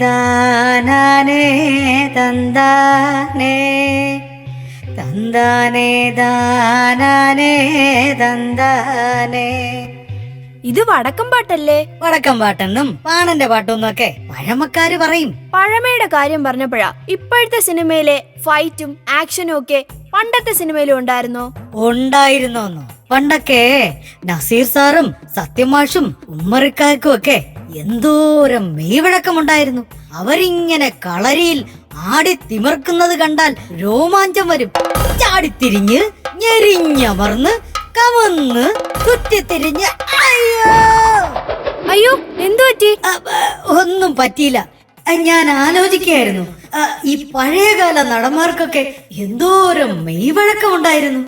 താനാനേ തന്താനേ. തന്താനേ താനാനേ തന്താനേ. ഇത് വടക്കം പാട്ടല്ലേ? വടക്കം പാട്ടെന്നും പാണന്റെ പാട്ടെന്നും ഒക്കെ പഴമക്കാര് പറയും. പഴമയുടെ കാര്യം പറഞ്ഞപ്പോഴാ ഇപ്പോഴത്തെ സിനിമയിലെ ഫൈറ്റും ആക്ഷനും ഒക്കെ പണ്ടത്തെ സിനിമയിലും ഉണ്ടായിരുന്നോ? ഉണ്ടായിരുന്നോന്നു? പണ്ടൊക്കെ നസീർ സാറും സത്യമാഷും ഉമ്മറിക്കാക്കും ഒക്കെ എന്തോരം മെയ്വഴക്കമുണ്ടായിരുന്നു അവരിങ്ങനെ കളരിയിൽ ആടി തിമിർക്കുന്നത് കണ്ടാൽ രോമാഞ്ചം വരും. ചാടിത്തിരിഞ്ഞ് ഞെരിഞ്ഞമർന്ന് കമന്ന് കുറ്റിത്തിരിഞ്ഞ് അയ്യോ! അയ്യോ എന്തു പറ്റി? ഒന്നും പറ്റിയില്ല. ഞാൻ ആലോചിക്കുകയായിരുന്നു. ഈ പഴയകാല നടന്മാർക്കൊക്കെ എന്തോരം മെയ്വഴക്കമുണ്ടായിരുന്നു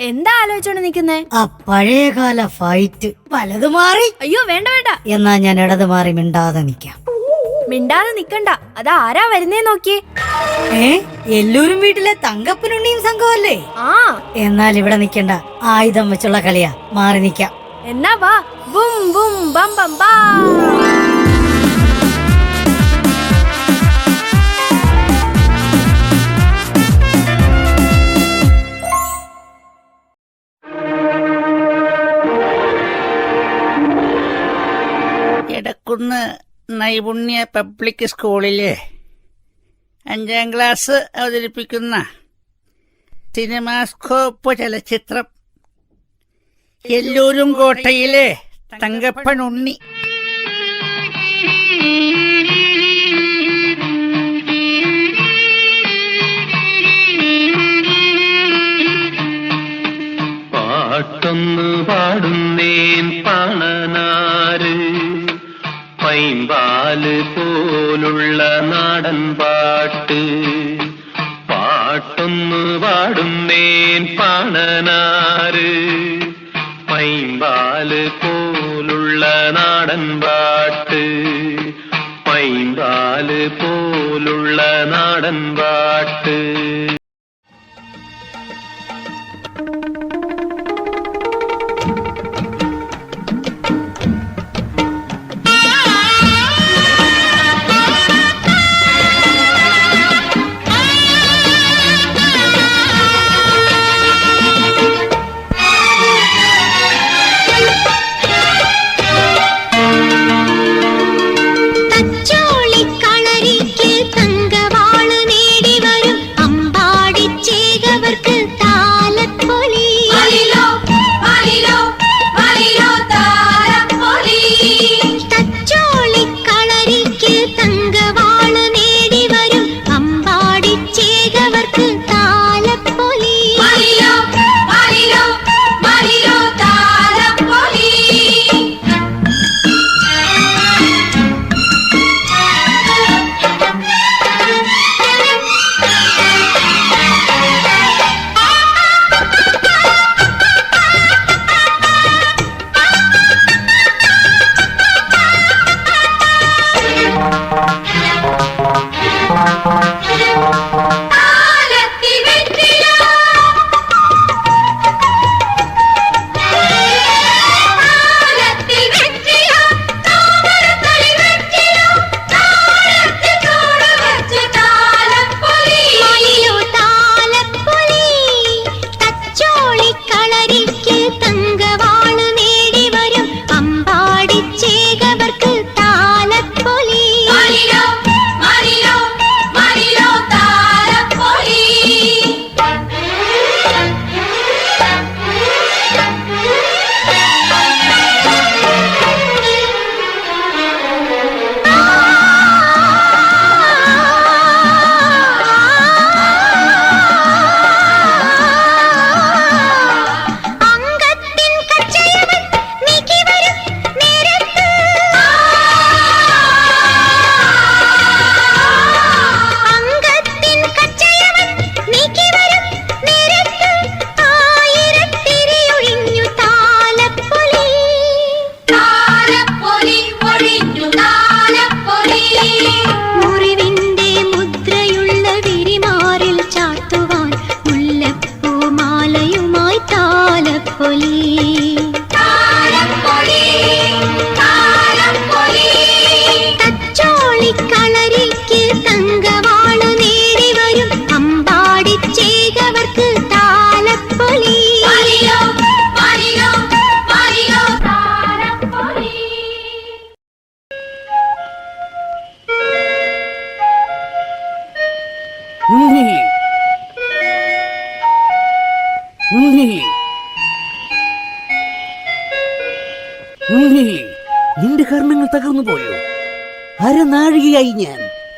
എന്താ ആലോചിച്ചോണ്ട് നിക്കുന്നേ? ആ പഴയകാല ഫൈറ്റ് വലത് മാറി. അയ്യോ വേണ്ട വേണ്ട. എന്നാ ഞാൻ ഇടത് മാറി മിണ്ടാതെ നിക്കാം. മിണ്ടാതെ നിക്കണ്ട. അതാ ആരാ വരുന്നേ നോക്കിയേ. ഏ? എല്ലാവരും വീട്ടിലെ തങ്കപ്പനുണ്ണിയും സംഘമല്ലേ ആ. എന്നാൽ ഇവിടെ നിക്കണ്ട. ആയുധം വെച്ചുള്ള കളിയാ. മാറി നിക്കാം. എന്നാ വാ. ബും ബും ബം ബം ബാ. എടക്കുന്ന് നൈപുണ്യ പബ്ലിക് സ്കൂളിലെ അഞ്ചാം ക്ലാസ് അവതരിപ്പിക്കുന്ന സിനിമാസ്കോപ്പ് ചലച്ചിത്രം എല്ലൂരും കോട്ടയിലെ തങ്കപ്പൻ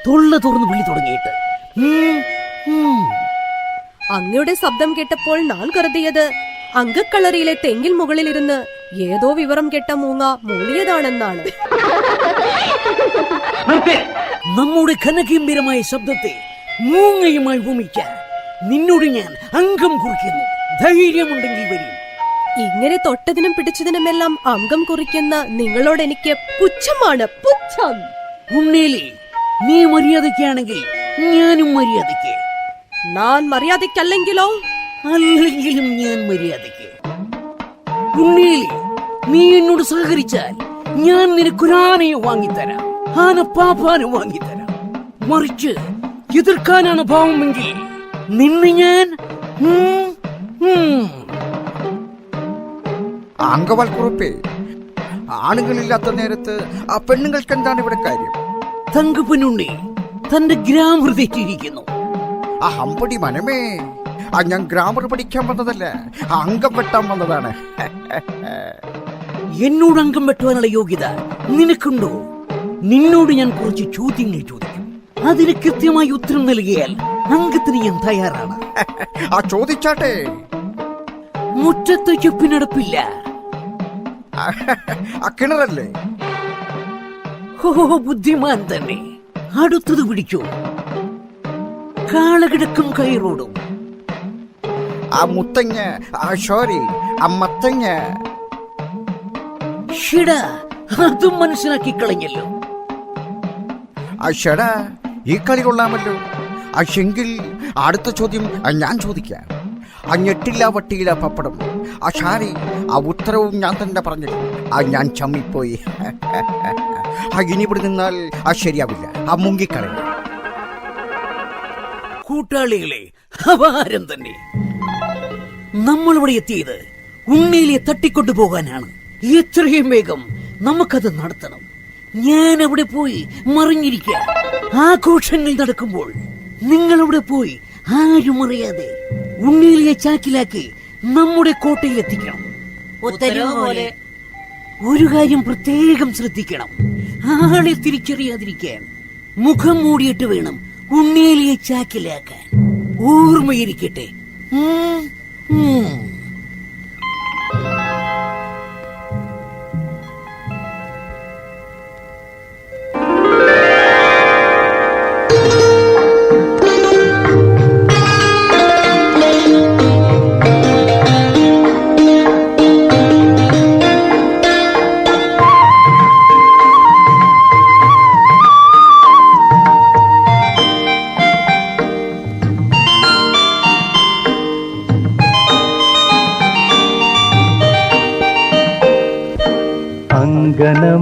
തൊള്ള തുറന്ന് വിളി തുടങ്ങിയിട്ട്. അങ്ങയുടെ ശബ്ദം കേട്ടപ്പോൾ ഞാൻ കരുതിയത് അങ്കക്കളറിയിലെ തെങ്ങിൽ മുകളിലിരുന്ന് ഏതോ വിവരം കെട്ട മൂങ്ങ മൂളിയതാണെന്നാണ്. നമ്മുടെ ഘനഗംഭീരമായ ശബ്ദത്തെ മൂങ്ങയുമായി ഭൂമിക്കാൻ നിന്നോട് ഞാൻ അങ്കം കുറിക്കുന്നു. ധൈര്യമുണ്ടെങ്കിൽ വരും. ഇങ്ങനെ തൊട്ടതിനും പിടിച്ചതിനുമെല്ലാം അംഗം കുറിക്കുന്ന നിങ്ങളോട് എനിക്ക് പുച്ഛമാണ്. പുച്ഛം. ഉണ്ണേലി നീ മര്യാദയ്ക്കാണെങ്കിൽ ഞാനും മര്യാദയ്ക്ക്. ഞാൻ മര്യാദയ്ക്കല്ലെങ്കിലോ? അല്ലെങ്കിലും ഞാൻ മര്യാദയ്ക്ക്. ഉണ്ണേലി നീ എന്നോട് സഹകരിച്ചാൽ ഞാൻ നിനക്കൊരാനയെ വാങ്ങിത്തരാം. ആന പാപ്പാനെ വാങ്ങിത്തരാം. മറിച്ച് എതിർക്കാനാണ് ഭാവമെങ്കിൽ നിന്ന് ഞാൻ. അങ്കവൽക്കുറിപ്പേ ആണുങ്ങളില്ലാത്ത നേരത്ത് ആ പെണ്ണുങ്ങൾക്ക് എന്താണ് ഇവിടെ കാര്യം? തങ്കപ്പനുണ്ണി തന്റെ ഗ്രാമർ തെറ്റിയിരിക്കുന്നു ആ ഹമ്പടി മനമേ. ആ ഞാൻ ഗ്രാമർ പഠിക്കാൻ വന്നതല്ല. അംഗം വെട്ടാൻ വന്നതാണ്. എന്നോട് അംഗം വെട്ടുവാനുള്ള യോഗ്യത നിനക്കുണ്ടോ? നിന്നോട് ഞാൻ കുറച്ച് ചോദ്യങ്ങൾ ചോദിക്കും. അതിന് കൃത്യമായി ഉത്തരം നൽകിയാൽ അംഗത്തിന് ഞാൻ തയ്യാറാണ്. ആ ചോദിച്ചാട്ടെ. മുറ്റത്ത് ചെപ്പിനടപ്പില്ല. കിണറല്ലേ? ഹോ ബുദ്ധിമാൻ തന്നെ അടുത്തത് പിടിക്കൂ. കാളകിടക്കും കയറോടും ആ മുത്തങ്ങ ആ ഷോറി ആ മത്തങ്ങ. ഷിട അതും മനസ്സിലാക്കി കളഞ്ഞല്ലോ. ആ ഷട ഈ കളി കൊള്ളാമല്ലോ. ആ ശെങ്കിൽ അടുത്ത ചോദ്യം ഞാൻ ചോദിക്കാം. ആ ഞെട്ടില്ല വട്ടിയില്ല പപ്പടം. ആ ഷാരി ആ ഉത്തരവും ഞാൻ തന്നെ പറഞ്ഞു ആ ഞാൻ ചമ്മിപ്പോയി. ആ ഇനി ഇവിടെ നിന്നാൽ ആ ശരിയാവില്ല. ആ മുങ്ങിക്കളയും. കൂട്ടാളികളെ അപാരം തന്നെ. നമ്മളിവിടെ എത്തിയത് ഉണ്ണിയിലെ തട്ടിക്കൊണ്ടു പോകാനാണ്. എത്രയും വേഗം നമുക്കത് നടത്തണം. ഞാൻ അവിടെ പോയി മറിഞ്ഞിരിക്കുക. ആഘോഷങ്ങൾ നടക്കുമ്പോൾ നിങ്ങളവിടെ പോയി ആരും അറിയാതെ ഉണ്ണിയിലെ ചാക്കിലാക്കി നമ്മുടെ കോട്ടയിൽ എത്തിക്കണം. ഉത്തരവ് പോലെ. ഒരു കാര്യം പ്രത്യേകം ശ്രദ്ധിക്കണം. ആളെ തിരിച്ചറിയാതിരിക്കാൻ മുഖം മൂടിയിട്ട് വേണം ഉണ്ണിയിലെ ചാക്കിലാക്കാൻ ഓർമ്മയിരിക്കട്ടെ ഉം, ഉം.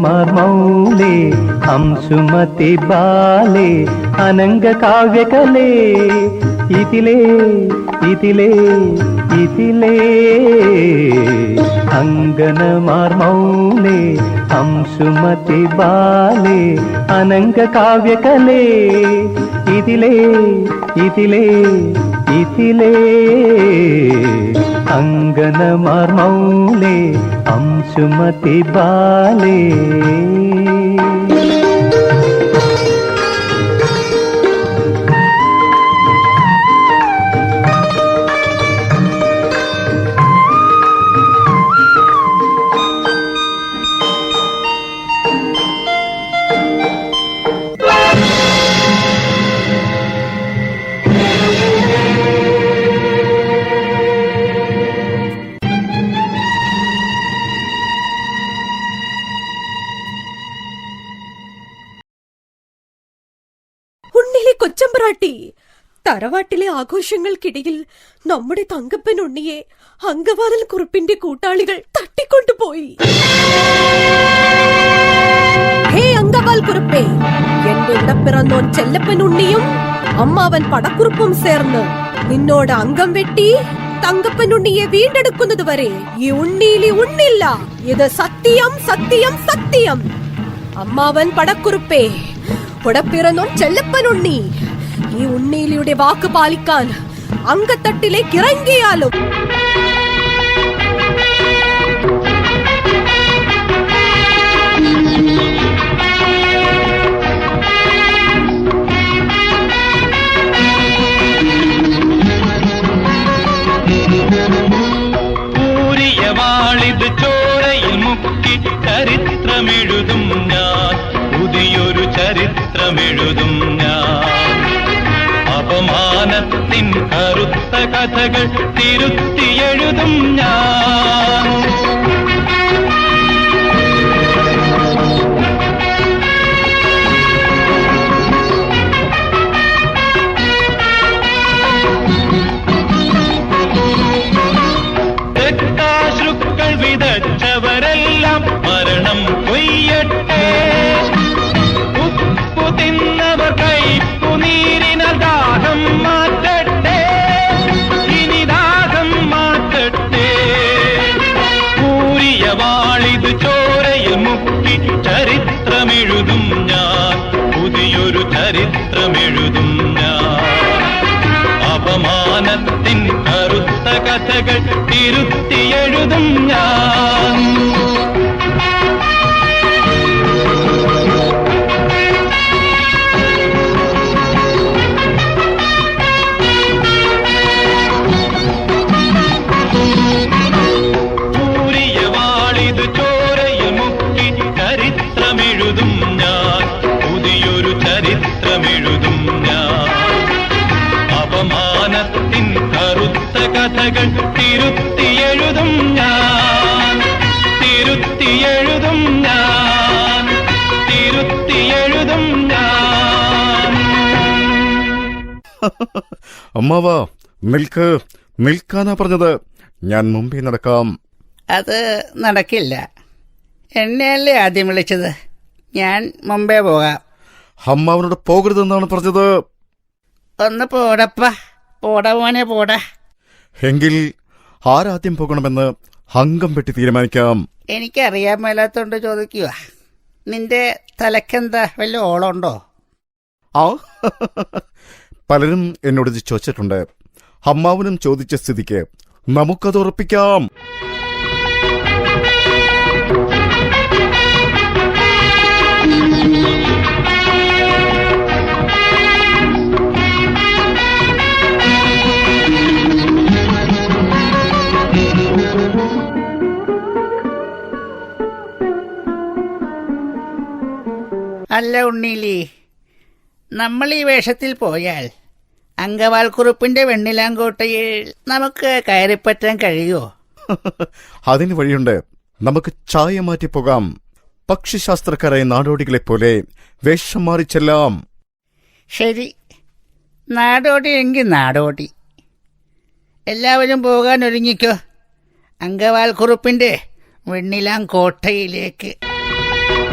അങ്കനമാർമൗലേ അംശുമതി ബാലേ അനംഗ കാവ്യകലേ. ഇതിലേ ഇതിലേ ഇതിലേ. അങ്കനമാർമൗലേ അംശുമതി ബാലേ അനംഗ കാവ്യകലേ. ഇതിലേ ഇതിലേ ഇതിലേ. അങ്കനമാർമൗലേ അംശുമതി ബാലേ ഉണ്ണിലെ തറവാട്ടിലെ ആഘോഷങ്ങൾക്കിടയിൽ നമ്മുടെ തങ്കപ്പൻ ഉണ്ണിയെ അങ്കവാതൽ കുറിപ്പിന്റെ കൂട്ടാളികൾ തട്ടിക്കൊണ്ടുപോയി. ഹേ അങ്കവാൽ കുറുപ്പേ എന്റെ ഇടപ്പിറന്നോൻ ചെല്ലപ്പൻ ഉണ്ണിയും അമ്മാവൻ പടക്കുറുപ്പും ചേർന്ന് നിന്നോട് അംഗം വെട്ടി തങ്കപ്പൻ ഉണ്ണിയെ വീണ്ടെടുക്കുന്നത് വരെ ഈ ഉണ്ണിയിലി ഉണ്ണില്ല. ഇത് സത്യം സത്യം സത്യം. അമ്മാവൻ പടക്കുറുപ്പേ ഉടപ്പിറന്നോൻ ചെല്ലപ്പൻ ഉണ്ണി നീ ഉണ്ണീലിയുടെ വാക്ക് പാലിക്കാൻ അങ്കത്തട്ടിലേക്ക് ഇറങ്ങിയാലും ചരിത്രമെഴുതും ഞാൻ പുതിയൊരു ചരിത്രമെഴുതും അപമാനത്തിൻ കറുത്ത കഥകൾ തിരുത്തിയെഴുതും ഞാൻ. മരണം കൊയ്യട്ടെ ഉപ്പു തിന്നവർ കൈപ്പു ചരിത്രമെഴുതും ഞാൻ. പുതിയൊരു ചരിത്രമെഴുതും ഞാൻ. അപമാനത്തിൻ കറുത്ത കഥകൾ തിരുത്തിയെഴുതും ഞാൻ. കഥകൾ തിരുത്തിയെഴുതും ഞാൻ. തിരുത്തിയെഴുതും ഞാൻ. തിരുത്തിയെഴുതും ഞാൻ. അമ്മാവാ മിൽക്ക് മിൽക്കാനാ പറഞ്ഞത്. ഞാൻ മുമ്പേ നടക്കാം. അത് നടക്കില്ല. എന്നെയല്ലേ ആദ്യം വിളിച്ചത്? ഞാൻ മുമ്പേ പോകാം. അമ്മാവനോട് പോകരുതെന്നാണ് പറഞ്ഞത്. ഒന്ന് പോടപ്പ. പോടാ മോനെ പോടാ. എങ്കിൽ ആരാദ്യം പോകണമെന്ന് അംഗം വെട്ടി തീരുമാനിക്കാം. എനിക്കറിയാൻ മേലാത്തോണ്ട് ചോദിക്കുക നിന്റെ തലക്കെന്താ? വല്ല ഓളുണ്ടോ ആ പലരും എന്നോട് ചോദിച്ചിട്ടുണ്ട്. അമ്മാവനും ചോദിച്ച സ്ഥിതിക്ക് നമുക്കത് ഉറപ്പിക്കാം. അല്ല ഉണ്ണീലി. നമ്മൾ ഈ വേഷത്തിൽ പോയാൽ അങ്കവാൽ കുറുപ്പിന്റെ വെണ്ണിലാങ്കോട്ടയിൽ നമുക്ക് കയറിപ്പറ്റാൻ കഴിയുമോ? അതിന് വഴിയുണ്ട്. നമുക്ക് ചായ മാറ്റി പോകാം. പക്ഷിശാസ്ത്രക്കാരായ നാടോടികളെ പോലെ വേഷം മാറി ചെല്ലാം. ശരി. നാടോടി എങ്കിൽ നാടോടി. എല്ലാവരും പോകാൻ ഒരുങ്ങിക്കോ. അങ്കവാൽ കുറുപ്പിന്റെ വെണ്ണിലാങ്കോട്ടയിലേക്ക്. പച്ചമലപ്പനും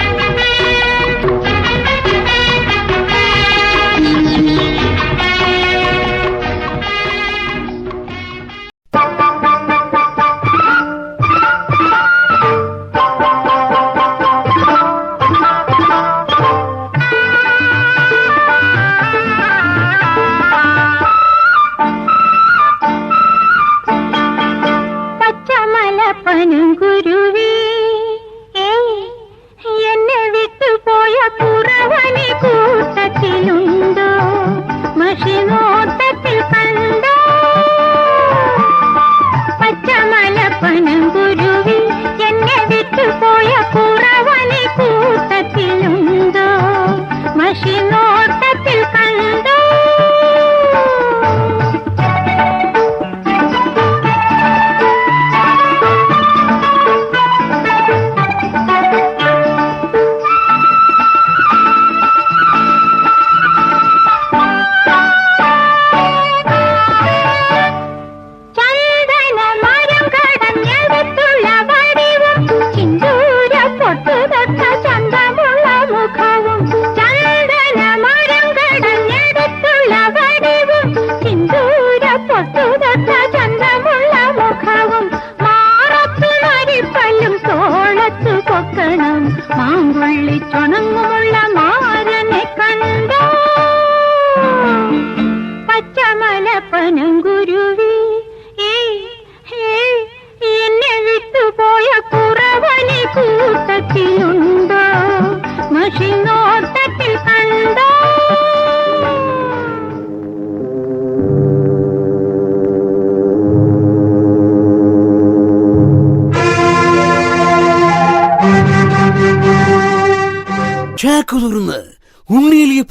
கொக்கணம். மாங்குள்ளி சொணங்குள்ள மா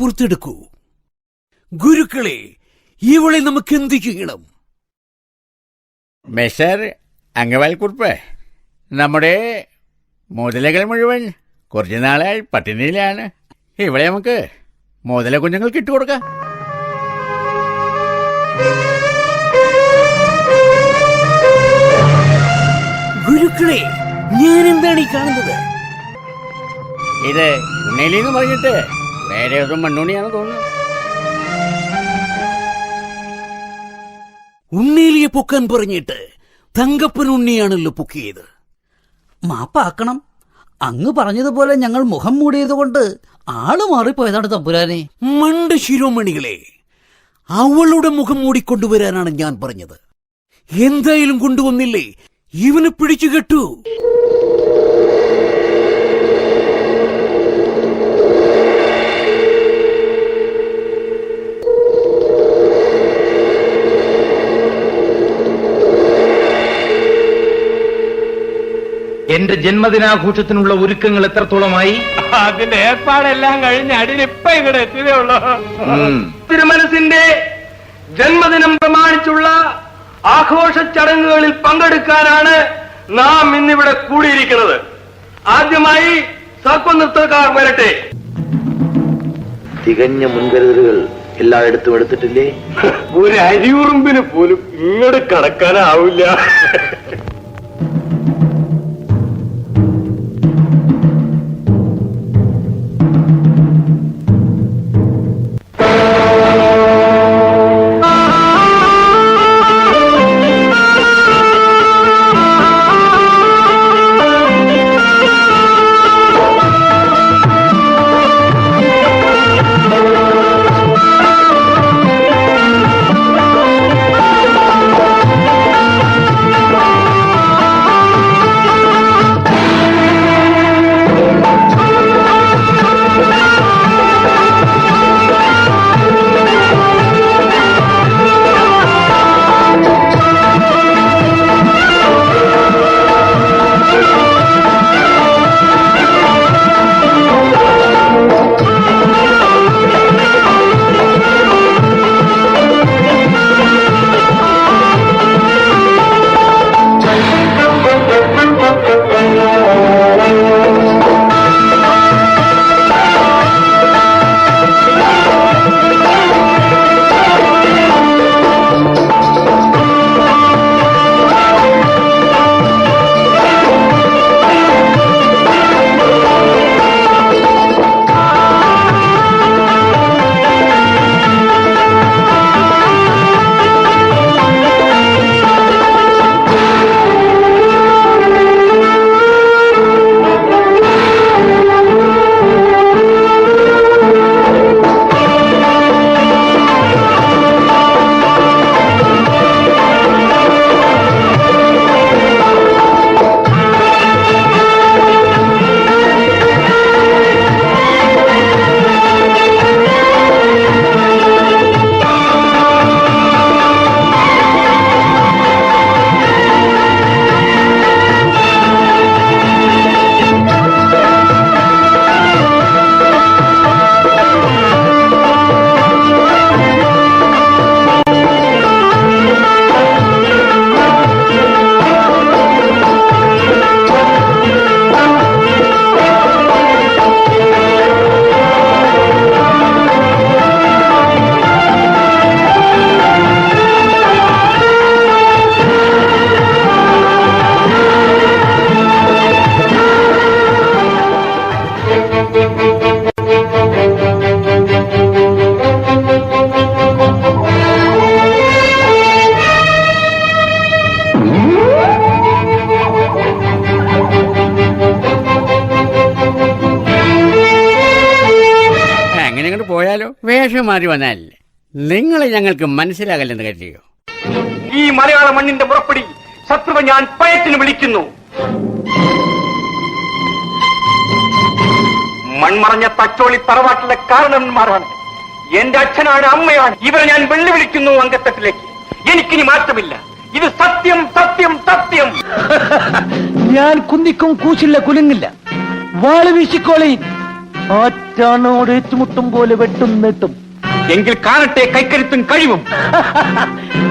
പുറത്തെടുക്കൂ. ഗുരുക്കളെ ഇവളെ നമുക്ക് എന്ത് ചെയ്യണം? മെഷർ അംഗവാൽക്കുറിപ്പ് നമ്മുടെ മുതലകൾ മുഴുവൻ കുറച്ചു നാളായി പട്ടിണിയിലാണ്. ഇവിടെ നമുക്ക് മുതല കുഞ്ഞുങ്ങൾക്ക് ഇട്ടുകൊടുക്കാം ഗുരുക്കളെ ഞാൻ എന്താണ് ഈ കാണുന്നത്? ഇത് ഉണ്ണയിലി എന്ന് പറഞ്ഞിട്ട് വേറെ ഏതും മണ്ണുണിയാണ് തോന്നുന്നത് ഉണ്ണിയിലിയെ പൊക്കാൻ പറഞ്ഞിട്ട് തങ്കപ്പൻ ഉണ്ണിയാണല്ലോ പൊക്കിയത്. മാപ്പാക്കണം. അങ്ങ് പറഞ്ഞതുപോലെ ഞങ്ങൾ മുഖം മൂടിയത് കൊണ്ട് ആൾ മാറിപ്പോയതാണ് തമ്പുരാനെ. മണ്ട ശിരോമണികളെ അവളുടെ മുഖം മൂടിക്കൊണ്ടുവരാനാണ് ഞാൻ പറഞ്ഞത്. എന്തായാലും കൊണ്ടുവന്നില്ലേ? ഇവനെ പിടിച്ചു കെട്ടു. എന്റെ ജന്മദിനാഘോഷത്തിനുള്ള ഒരുക്കങ്ങൾ എത്രത്തോളമായി? അതിന്റെ ഏർപ്പാടെല്ലാം കഴിഞ്ഞ് അടിയിലിപ്പ ഇവിടെ എത്തിയതേ ഉള്ളൂ. തിരുമനസിന്റെ ജന്മദിനം പ്രമാണിച്ചുള്ള ആഘോഷ ചടങ്ങുകളിൽ പങ്കെടുക്കാനാണ് നാം ഇന്നിവിടെ കൂടിയിരിക്കുന്നത്. ആദ്യമായി സർപ്പനൃത്തക്കാർ വരട്ടെ. തികഞ്ഞ മുൻകരുതലുകൾ എല്ലായിടത്തും എടുത്തിട്ടില്ലേ? ഒരു അരിയുറുമ്പിന് പോലും ഇങ്ങോട്ട് കടക്കാനാവില്ല. നിങ്ങളെ ഞങ്ങൾക്ക് മനസ്സിലാകല്ലെന്ന് കരുതിയോ? ഈ മലയാള മണ്ണിന്റെ പുറപ്പെടി ശത്രുവ ഞാൻ പയത്തിന് വിളിക്കുന്നു. മൺമറഞ്ഞ തച്ചോളി തറവാട്ടിലെ കാരണന്മാരാണ്. എന്റെ അച്ഛനാണ് അമ്മയാണ്. ഇവരെ ഞാൻ വെള്ളി വിളിക്കുന്നു അങ്കത്തട്ടിലേക്ക് എനിക്കിനി മാറ്റമില്ല. ഇത് സത്യം സത്യം സത്യം. ഞാൻ കുന്നിക്കും കൂശില്ല കുലുങ്ങില്ല. വാൾ വീശിക്കോളി ആറ്റാണോട് ഏറ്റുമുട്ടും പോലെ വെട്ടും നീട്ടും. എങ്കിൽ കാണട്ടെ കൈക്കരുത്തും കഴിവും.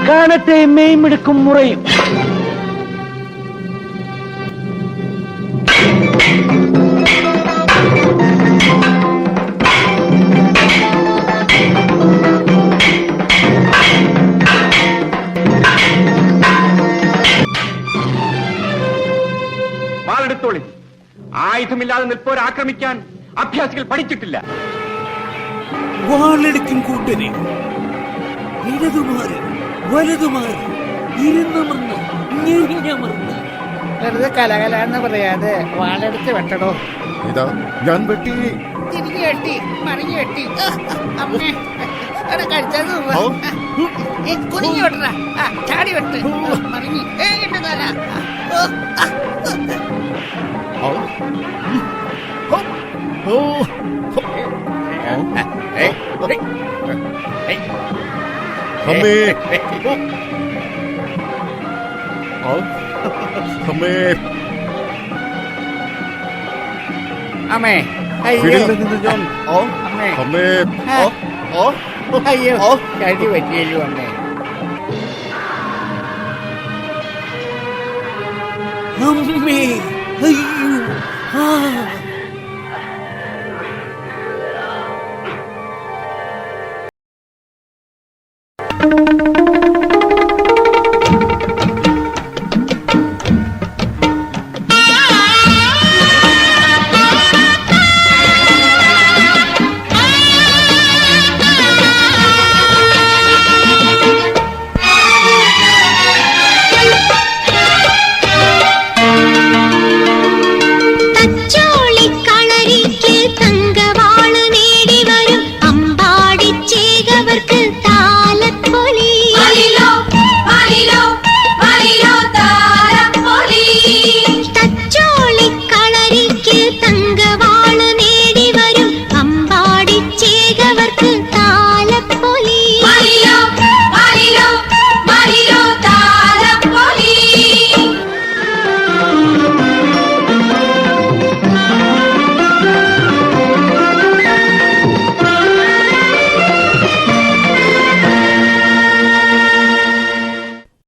കാണട്ടെ മെയ്മെടുക്കും മുറയും. വാളെടുത്തോളി. ആയുധമില്ലാതെ നിൽപ്പോരാക്രമിക്കാൻ അഭ്യാസികൾ പഠിച്ചിട്ടില്ല. വാളെടുക്കും കൂട്ടനെ. ഇടതുമാറി വലതുമാറി ഇരുന്നമർന്ന് ഞെരിഞ്ഞമർന്ന്. വെറുതെ കലകല എന്ന് പറയാതെ വാളെടുത്ത് വെട്ടടോ. ഇതാ ഞാൻ വെട്ടി. തിരിഞ്ഞു വെട്ടി മറിഞ്ഞു വെട്ടി. അമ്മേ അവിടെ കഴിച്ചത് ഓ, കുനിഞ്ഞു വെട്ടണ ചാടി വെട്ട്. മറിഞ്ഞു. ഏ എന്റെ തല ഓ, ഓ, അമ്മേ ഓ, അമ്മേ അമ്മേ അയ്യോ വിടില്ല നിന്നെ ഞാൻ ഓ, അമ്മേ അമ്മേ ഓ, ഓ, അയ്യോ ഓ. കടി പറ്റിയല്ലോ അമ്മേ അമ്മേ അയ്യോ ആ